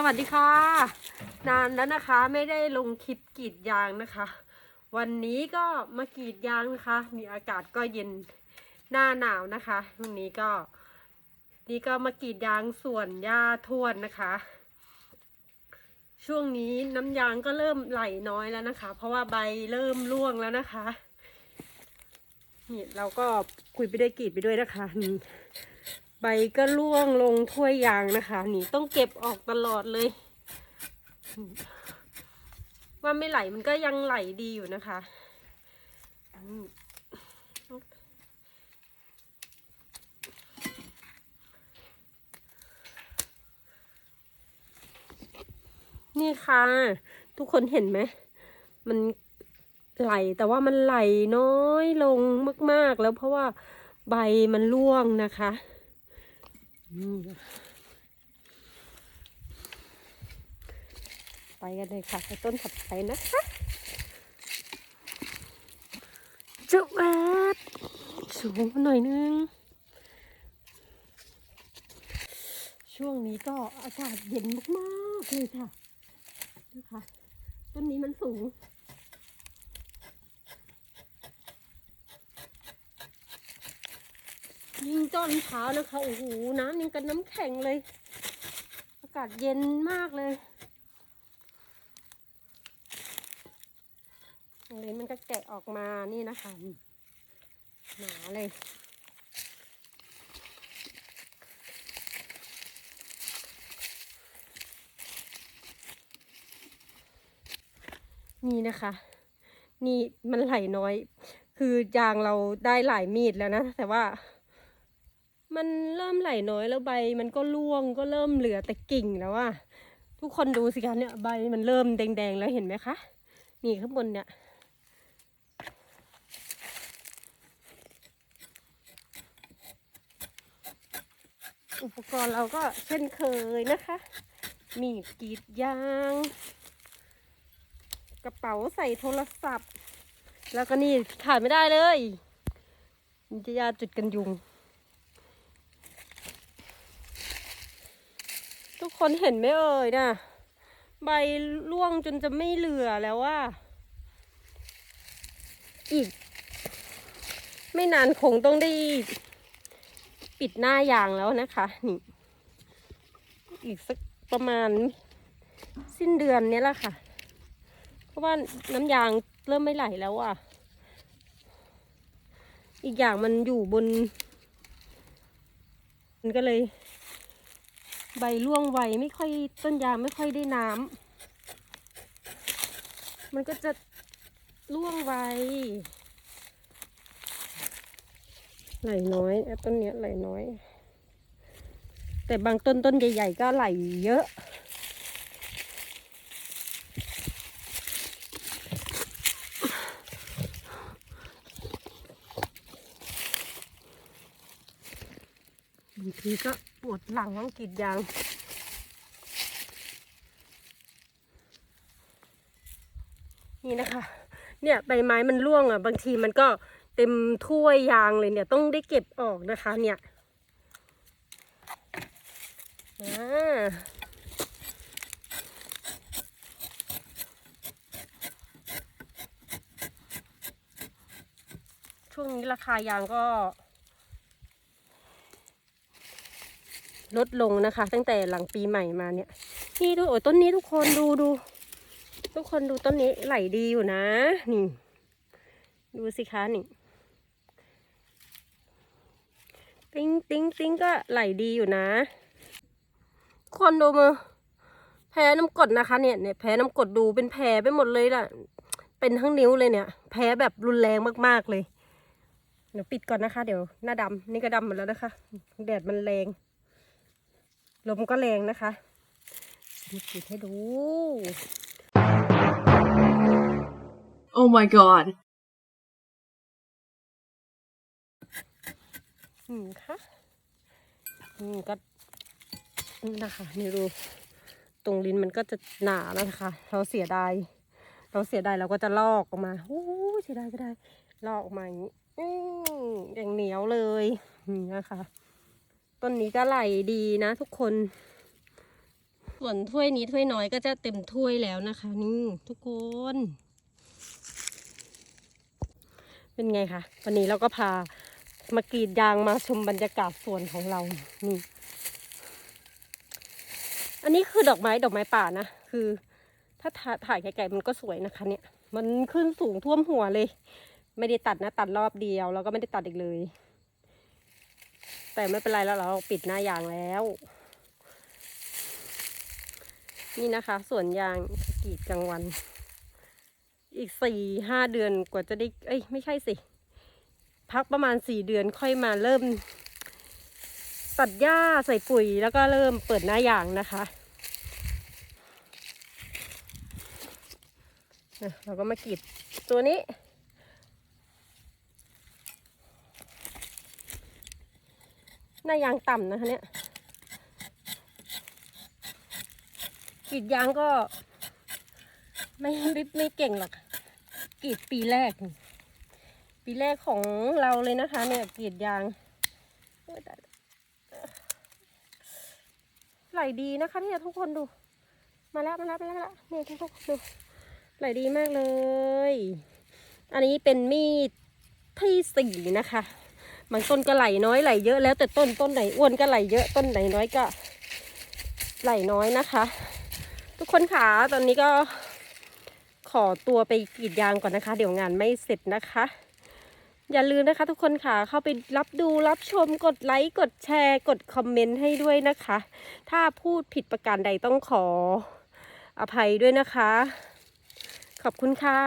สวัสดีค่ะ นานแล้วนะคะไม่ได้ลงคลิปกรีดยางนะคะ วันนี้ก็มากรีดยางนะคะ มีอากาศก็เย็นหน้าหนาวนะคะวันนี้ก็ นี่ก็มากรีดยางส่วนหญ้าทวนนะคะ ช่วงนี้น้ำยางก็เริ่มไหลน้อยแล้วนะคะ เพราะว่าใบเริ่มร่วงแล้วนะคะนี่เราก็คุยไปด้วยกรีดไปด้วยนะคะนี่ ใบก็ร่วงลงถ้วยยางนะคะนี่ต้องเก็บออกตลอดเลย ว่าไม่ไหลมันก็ยังไหลดีอยู่นะคะนี่ค่ะ ทุกคนเห็นไหม มันไหลแต่ว่ามันไหลน้อยลงมาก ๆ แล้วเพราะว่าใบมันร่วงนะคะ ไปกันเลยค่ะไปต้นถัดไปนะคะจะแวบสูงหน่อยนึง ช่วงนี้ก็อากาศเย็นมากๆเลยค่ะนะคะต้นนี้มันสูง ยิงตอนเช้านะคะโอ้โหน้ำยังกับน้ำแข็งเลย อากาศเย็นมากเลยตรงนี้มันก็แกะออกมานี่นะคะหนาเลยนี่นะคะ นี่มันไหลน้อย คือยางเราได้หลายมีดแล้วนะ แต่ว่า มันเริ่มไหลน้อยแล้วใบ มันก็ร่วงก็เริ่มเหลือแต่กิ่งแล้วอะทุกคนดูสิคะเนี่ยใบมันเริ่มแดงๆแล้วเห็นไหมคะ นี่ข้างบนเนี่ยอุปกรณ์เราก็เช่นเคยนะคะ มีกรีดยาง กระเป๋าใส่โทรศัพท์ แล้วก็นี่ขาดไม่ได้เลยมันจะยาจุดกันยุง ทุก คนเห็นไหมเอ่ยนะใบร่วงจนจะไม่เหลือแล้วว่า อีก ไม่นานคงต้องได้ปิดหน้ายางแล้วนะคะ นี่ อีกสักประมาณสิ้นเดือนนี้แหละค่ะ เพราะว่าน้ำยางเริ่มไม่ไหลแล้วอะ อีกอย่างมันอยู่บน มันก็เลย ใบร่วงไวไม่ค่อยต้นยางไม่ค่อยได้น้ำมันก็จะร่วงไวไหลน้อยต้นเนี้ยไหลน้อย แต่บางต้นต้นใหญ่ ๆ ก็ไหลเยอะ บางทีก็ปวดหลังต้องกรีดยางนี่นะคะ เนี่ยใบไม้มันร่วงอะ บางทีมันก็เต็มถ้วยยางเลยเนี่ยต้องได้เก็บออกนะคะ เนี่ยช่วงนี้ราคายางก็ ลดลงนะคะ ตั้งแต่หลังปีใหม่มาเนี่ย นี่ดูโอ้ยต้นนี้ทุกคนดูดู ทุกคนดูต้นนี้ไหลดีอยู่นะ นี่ ดูสิคะนี่ติ้งติ้งติ้งก็ไหลดีอยู่นะ คนดูมือแพ้น้ำกดนะคะเนี่ยเนี่ยแพ้น้ำกดดูเป็นแผลไปหมดเลยล่ะ เป็นทั้งนิ้วเลยเนี่ย แพ้แบบรุนแรงมากๆเลย เดี๋ยวปิดก่อนนะคะ เดี๋ยวหน้าดำนี่ก็ดำหมดแล้วนะคะ แดดมันแรง ลมก็แรงนะคะมีปิดให้ดู Oh my god. อืมค่ะอืมก็นี่นะคะนี่ดูตรงลิ้นมันก็จะหนาแล้วนะคะ เราเสียดาย เราเสียดายเราก็จะลอกออกมาโอ้ยเสียดายเสียดายลอกออกมาอย่างนี้อืมอย่างเหนียวเลยนี่นะคะ ต้นนี้ก็ไหลดีนะทุกคน ส่วนถ้วยนี้ถ้วยน้อยก็จะเต็มถ้วยแล้วนะคะ นี่ทุกคน เป็นไงคะวันนี้เราก็พามากรีดยางมาชมบรรยากาศสวนของเรานี่ อันนี้คือดอกไม้ดอกไม้ป่านะ คือ ถ้าถ่าถ่ายไกลๆมันก็สวยนะคะ เนี่ย มันขึ้นสูงท่วมหัวเลย ไม่ได้ตัดนะ ตัดรอบเดียว แล้วก็ไม่ได้ตัดอีกเลย แต่ไม่เป็นไรแล้วเราปิดหน้ายางแล้ว นี่นะคะสวนยางกรีดกลางวัน อีกสี่ห้าเดือนกว่าจะได้ เอ้ยไม่ใช่สิ พักประมาณสี่เดือนค่อยมาเริ่ม ตัดหญ้าใส่ปุ๋ยแล้วก็เริ่มเปิดหน้ายางนะคะเราก็มากรีดตัวนี้ หน้ายางต่ำนะคะเนี่ยกรีดยางก็ ไม่ไม่ไม่เก่งหรอกกรีดปีแรก ปีแรกของเราเลยนะคะ เนี่ยกรีดยางไหลดีนะคะเนี่ยทุกคนดู มาแล้วมาแล้วมาแล้วมาแล้วเนี่ยทุกคนดูไหลดีมากเลย อันนี้เป็นมีดที่สี่นะคะ บางต้นก็ไหลน้อยไหลเยอะแล้วแต่ต้นต้นไหนอ้วนก็ไหลเยอะต้นไหนน้อยก็ไหลน้อยนะคะ ทุกคนขาตอนนี้ก็ขอตัวไปกรีดยางก่อนนะคะ เดี๋ยวงานไม่เสร็จนะคะ อย่าลืมนะคะ ทุกคนค่ะเข้าไปรับดูรับชมกดไลค์กดแชร์ กดคอมเมนต์ให้ด้วยนะคะ ถ้าพูดผิดประการใดต้องขออภัยด้วยนะคะ ขอบคุณค่ะ